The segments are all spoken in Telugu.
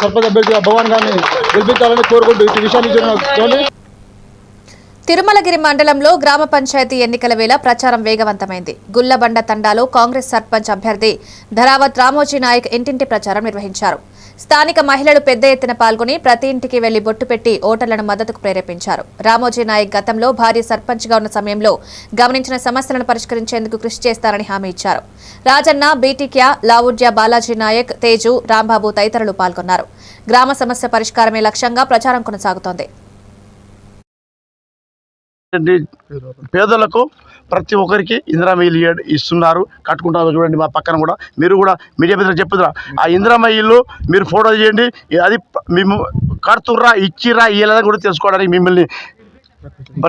సర్పంచ్ అభ్యర్థిగా భగవాన్ గారిని గెలిపించాలని కోరుకుంటూ ఈ విషయాన్ని తిరుమలగిరి మండలంలో గ్రామ పంచాయతీ ఎన్నికల వేళ ప్రచారం వేగవంతమైంది. గుల్లబండ తండాలో కాంగ్రెస్ సర్పంచ్ అభ్యర్థి ధరావత్ రామోజీ నాయక్ ఇంటింటి ప్రచారం నిర్వహించారు. స్థానిక మహిళలు పెద్ద ఎత్తున పాల్గొని ప్రతి ఇంటికి వెళ్ళి బొట్టు పెట్టి ఓటర్లను మద్దతుకు ప్రేరేపించారు. రామోజీ నాయక్ గతంలో భారీ సర్పంచ్గా ఉన్న సమయంలో గమనించిన సమస్యలను పరిష్కరించేందుకు కృషి చేస్తారని హామీ ఇచ్చారు. రాజన్న బీటీక్యా లావుడ్య బాలాజీ నాయక్ తేజు రాంబాబు తదితరులు పాల్గొన్నారు. గ్రామ సమస్య పరిష్కారమే లక్ష్యంగా ప్రచారం కొనసాగుతోంది. పేదలకు ప్రతి ఒక్కరికి ఇందిరామ ఇల్లు ఇస్తున్నారు. కట్టుకుంటారు చూడండి మా పక్కన కూడా. మీరు కూడా మీడియా మీద చెప్పుదురా. ఆ ఇందిరామ ఇల్లు మీరు ఫోటో చేయండి అది మేము కడుతుర్రా ఇచ్చిర్రా ఇయ్యలేదని కూడా తెలుసుకోవడానికి మిమ్మల్ని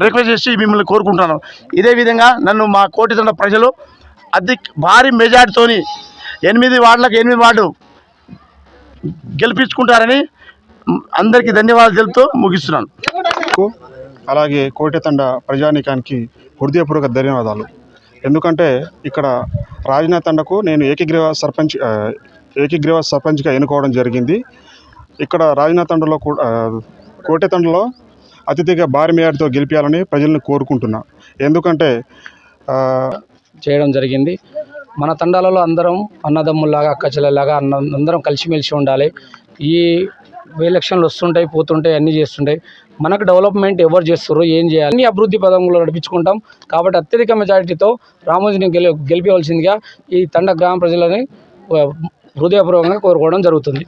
రిక్వెస్ట్ చేసి మిమ్మల్ని కోరుకుంటున్నాను. ఇదే విధంగా నన్ను మా కోటితండ ప్రజలు అతి భారీ మెజార్టీతోని ఎనిమిది వార్డులకు ఎనిమిది వార్డు గెలిపించుకుంటారని అందరికీ ధన్యవాదాలు తెలుపుతూ ముగిస్తున్నాను. అలాగే కోటెతండ ప్రజానీకానికి హృదయపూర్వక ధన్యవాదాలు. ఎందుకంటే ఇక్కడ రాజనాథ్ తండకు నేను ఏకగ్రీవ సర్పంచ్ ఏకగ్రీవ సర్పంచ్గా ఎన్నుకోవడం జరిగింది. ఇక్కడ రాజనాథ్ తండలో కూ- కోటెతండలో అతిథిగా భారీ మేయర్తో గెలిపించాలని ప్రజలను కోరుకుంటున్నా. ఎందుకంటే చేయడం జరిగింది. మన తండాలలో అందరం అన్నదమ్ముల్లాగా అక్క చెల్లెల్లాగా అన్న అందరం కలిసిమెలిసి ఉండాలి. ఈ ఎలక్షన్లు వస్తుంటాయి పోతుంటాయి అన్నీ చేస్తుంటాయి. మనకు డెవలప్మెంట్ ఎవరు చేస్తారు ఏం చేయాలి? అన్ని అభివృద్ధి పదంలో నడిపించుకుంటాం. కాబట్టి అత్యధిక మెజారిటీతో రామోజీని గెలి గెలిపేవలసిందిగా ఈ తండ గ్రామ ప్రజలని హృదయపూర్వకంగా కోరుకోవడం జరుగుతుంది.